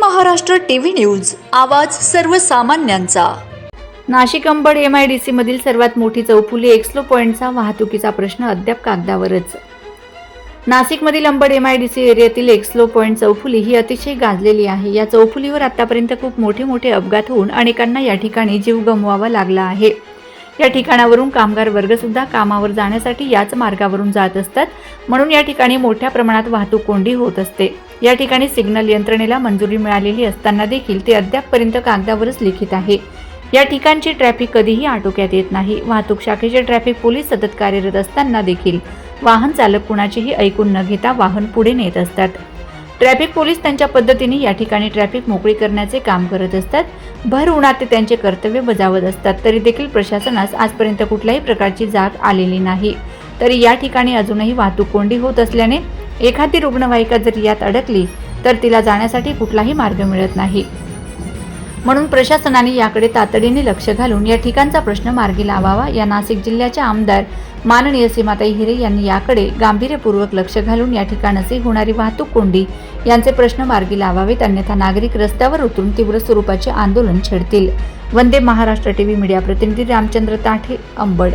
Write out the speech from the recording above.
Maharashtra TV news. आवाज सर्वसामान्यांचा. Nashik Ambad M I D सीमधील सर्वात मोठी चौफुली एक्सलो पॉईंटचा वाहतुकीचा प्रश्न अद्याप कागदावरच. नाशिकमधील Ambad M I D C एरियातील Exlo point चौफुली ही अतिशय गाजलेली आहे. या चौफुलीवर आतापर्यंत खूप मोठे मोठे अपघात होऊन अनेकांना या ठिकाणी जीव गमवावा लागला आहे. या ठिकाणावरून कामगार वर्गसुद्धा कामावर जाण्यासाठी याच मार्गावरून जात असतात. म्हणून या ठिकाणी मोठ्या प्रमाणात वाहतूक कोंडी होत असते. या ठिकाणी सिग्नल यंत्रणेला मंजुरी मिळालेली असताना देखील ते अद्यापपर्यंत कागदावरच लिखित आहे. या ठिकाणची ट्रॅफिक कधीही आटोक्यात येत नाही. वाहतूक शाखेचे ट्रॅफिक पोलीस सतत कार्यरत असताना देखील वाहन चालक कुणाचीही ऐकून न घेता वाहन पुढे नेत असतात. ट्रॅफिक पोलीस त्यांच्या पद्धतीने या ठिकाणी ट्रॅफिक मोकळी करण्याचे काम करत असतात. भर उन्हात ते त्यांचे कर्तव्य बजावत असतात. तरी देखील प्रशासनास आजपर्यंत कुठल्याही प्रकारची जाग आलेली नाही. तरी या ठिकाणी अजूनही वाहतूक कोंडी होत असल्याने एखादी रुग्णवाहिका जरी यात अडकली तर तिला जाण्यासाठी कुठलाही मार्ग मिळत नाही. म्हणून प्रशासनाने याकडे तातडीने लक्ष घालून या ठिकाणचा प्रश्न मार्गी लावावा या नाशिक जिल्ह्याच्या आमदार माननीय सीमाताई हिरे यांनी याकडे गांभीर्यपूर्वक लक्ष घालून या ठिकाणाचे होणारी वाहतूक कोंडी यांचे प्रश्न मार्गी लावावेत अन्यथा नागरिक रस्त्यावर उतरून तीव्र स्वरूपाचे आंदोलन छेडतील. वंदे महाराष्ट्र टीव्ही मीडिया प्रतिनिधी रामचंद्र ताठे अंबड.